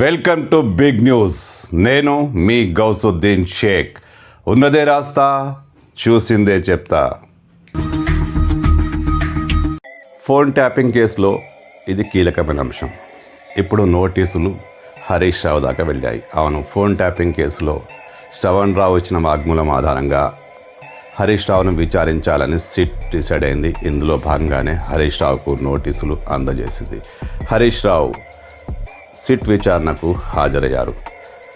Welcome to big news. నేను మీ గౌసుద్దీన్ షేక్. ఉన్నదే రాస్తా చూసిందే చెప్తా. ఫోన్ ట్యాపింగ్ కేసులో ఇది కీలకమైన అంశం. ఇప్పుడు నోటీసులు హరీష్ రావు దాకా వెళ్ళాయి. అవును ఫోన్ ట్యాపింగ్ కేసులో శ్రవణ్ రావు ఇచ్చిన వాగ్మూలం ఆధారంగా హరీష్ రావును విచారించాలని సిట్ డిసైడ్ అయింది. ఇందులో భాగంగానే హరీష్ రావుకు నోటీసులు అందజేసింది. హరీష్ రావు సిట్ విచారణకు హాజరయ్యారు.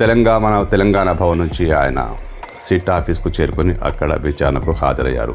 తెలంగాణ తెలంగాణ భవన్ నుంచి ఆయన సిట్ ఆఫీస్కు చేరుకొని అక్కడ విచారణకు హాజరయ్యారు.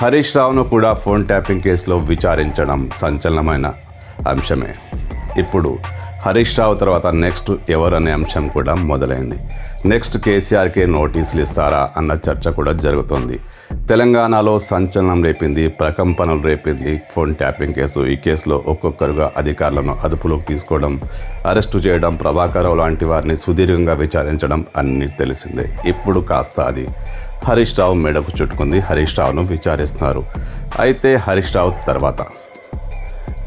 హరీష్ రావును కూడా ఫోన్ ట్యాపింగ్ కేసులో విచారించడం సంచలనమైన అంశమే. ఇప్పుడు హరీష్ రావు తర్వాత నెక్స్ట్ ఎవరనే అంశం కూడా మొదలైంది. నెక్స్ట్ కేసీఆర్కే నోటీసులు ఇస్తారా అన్న చర్చ కూడా జరుగుతోంది. తెలంగాణలో సంచలనం రేపింది ప్రకంపనలు రేపింది ఫోన్ ట్యాపింగ్ కేసు. ఈ కేసులో ఒక్కొక్కరుగా అధికారులను అదుపులోకి తీసుకోవడం అరెస్టు చేయడం ప్రభాకరరావు లాంటి వారిని సుదీర్ఘంగా విచారించడం అన్నీ తెలిసిందే. ఇప్పుడు కాస్త అది హరీష్ రావు మెడకు చుట్టుకుంది. హరీష్ రావును విచారిస్తున్నారు. అయితే హరీష్ రావు తర్వాత.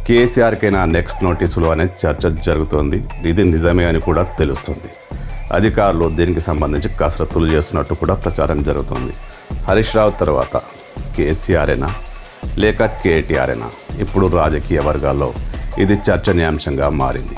కేసీఆర్కైనా నెక్స్ట్ నోటీసులు అనే చర్చ జరుగుతోంది. ఇది నిజమే అని కూడా తెలుస్తుంది. అధికారులు దీనికి సంబంధించి కసరత్తులు చేస్తున్నట్టు కూడా ప్రచారం జరుగుతుంది. హరీష్ రావు తర్వాత కేసీఆర్ఏనా లేక కేటీఆర్ఏనా ఇప్పుడు రాజకీయ వర్గాల్లో ఇది చర్చనీయాంశంగా మారింది.